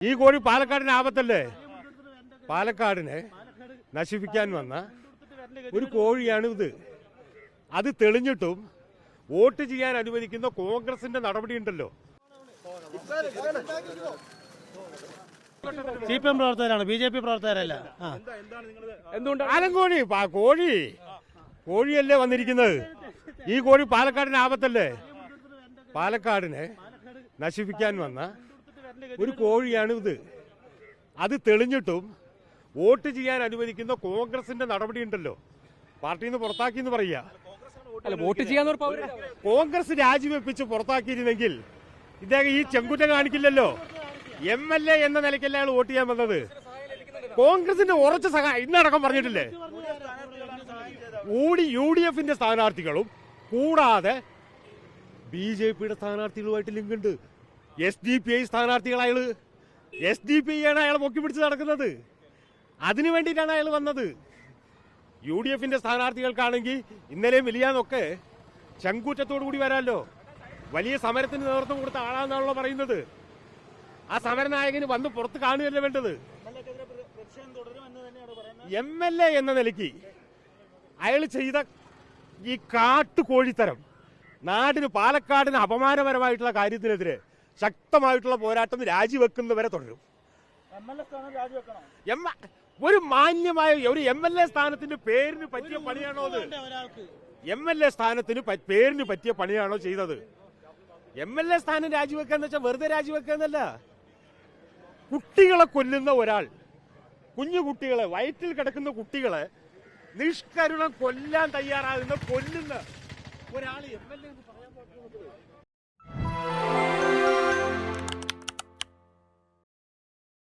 ഈ കോഴി പാലക്കാടിന് ആപത്തല്ലേ? പാലക്കാടിനെ നശിപ്പിക്കാൻ വന്ന ഒരു കോഴിയാണ് ഇത് അത് തെളിഞ്ഞിട്ടും വോട്ട് ചെയ്യാൻ അനുവദിക്കുന്ന കോൺഗ്രസിന്റെ നടപടി ഉണ്ടല്ലോ സി പി എം പ്രവർത്തകരാണ് ബി ജെ പി പ്രവർത്തകരല്ല. ആലങ്കോഴി കോഴി. കോഴിയല്ലേ വന്നിരിക്കുന്നത്. ഈ കോഴി പാലക്കാടിന് ആപത്തല്ലേ? പാലക്കാടിനെ നശിപ്പിക്കാൻ വന്ന ഒരു കോഴിയാണ് ഇത് അത് തെളിഞ്ഞിട്ടും വോട്ട് ചെയ്യാൻ അനുവദിക്കുന്ന കോൺഗ്രസിന്റെ നടപടി ഉണ്ടല്ലോ പാർട്ടിയിൽ നിന്ന് പുറത്താക്കി എന്ന് പറയുക. അല്ല വോട്ട് ചെയ്യാൻ കോൺഗ്രസ് രാജിവെപ്പിച്ച് പുറത്താക്കിയിരുന്നെങ്കിൽ ഇദ്ദേഹം ഈ ചെങ്കുറ്റം കാണിക്കില്ലല്ലോ. എം എൽ എ എന്ന നിലയ്ക്കല്ല അയാൾ വോട്ട് ചെയ്യാൻ വന്നത്. കോൺഗ്രസിന്റെ ഉറച്ച സഹായം ഇന്നടക്കം പറഞ്ഞിട്ടില്ലേ? ഊടി യു ഡി എഫിന്റെ സ്ഥാനാർത്ഥികളും കൂടാതെ ബി ജെ പിയുടെ സ്ഥാനാർത്ഥികളുമായിട്ട് ലിങ്ക് ഉണ്ട് എസ് ഡി പി ഐ സ്ഥാനാർത്ഥികൾ അയാൾ എസ് ഡി പി ആണ് അയാൾ പൊക്കി പിടിച്ച് നടക്കുന്നത്. അതിനു വേണ്ടിയിട്ടാണ് അയാൾ വന്നത്. യു ഡി എഫിന്റെ സ്ഥാനാർത്ഥികൾക്കാണെങ്കിൽ ഇന്നലെയും വലിയാന്നൊക്കെ ചങ്കൂറ്റത്തോടു കൂടി വരാമല്ലോ വലിയ സമരത്തിന് നേതൃത്വം കൊടുത്ത ആളാന്നാണല്ലോ പറയുന്നത്. ആ സമരനായകന് വന്ന് പുറത്ത് കാണുകയല്ല വേണ്ടത്? എം എൽ എ എന്ന നിലയ്ക്ക് അയാൾ ചെയ്ത ഈ കാട്ടുകോഴിത്തരം നാടിന് പാലക്കാടിന് അപമാനപരമായിട്ടുള്ള കാര്യത്തിനെതിരെ ശക്തമായിട്ടുള്ള പോരാട്ടം രാജിവെക്കുന്നവരെ തുടരും. എം ഒരു മാന്യമായ ഒരു എം എൽ എ സ്ഥാനത്തിന്റെ പേരിന് പറ്റിയ പണിയാണോ അത്? എം എൽ എ സ്ഥാനത്തിന് പേരിന് പറ്റിയ പണിയാണോ ചെയ്തത്? എം എൽ എ സ്ഥാനം രാജിവെക്കാന്ന് വെച്ചാൽ വെറുതെ രാജിവെക്കാന്നല്ല കുട്ടികളെ കൊല്ലുന്ന ഒരാൾ കുഞ്ഞു കുട്ടികളെ വയറ്റിൽ കിടക്കുന്ന കുട്ടികളെ നിഷ്കരുണം കൊല്ലാൻ തയ്യാറാകുന്ന കൊല്ലുന്ന ഒരാൾ എം എൽ എ എന്ന് പറയാൻ പാടില്ല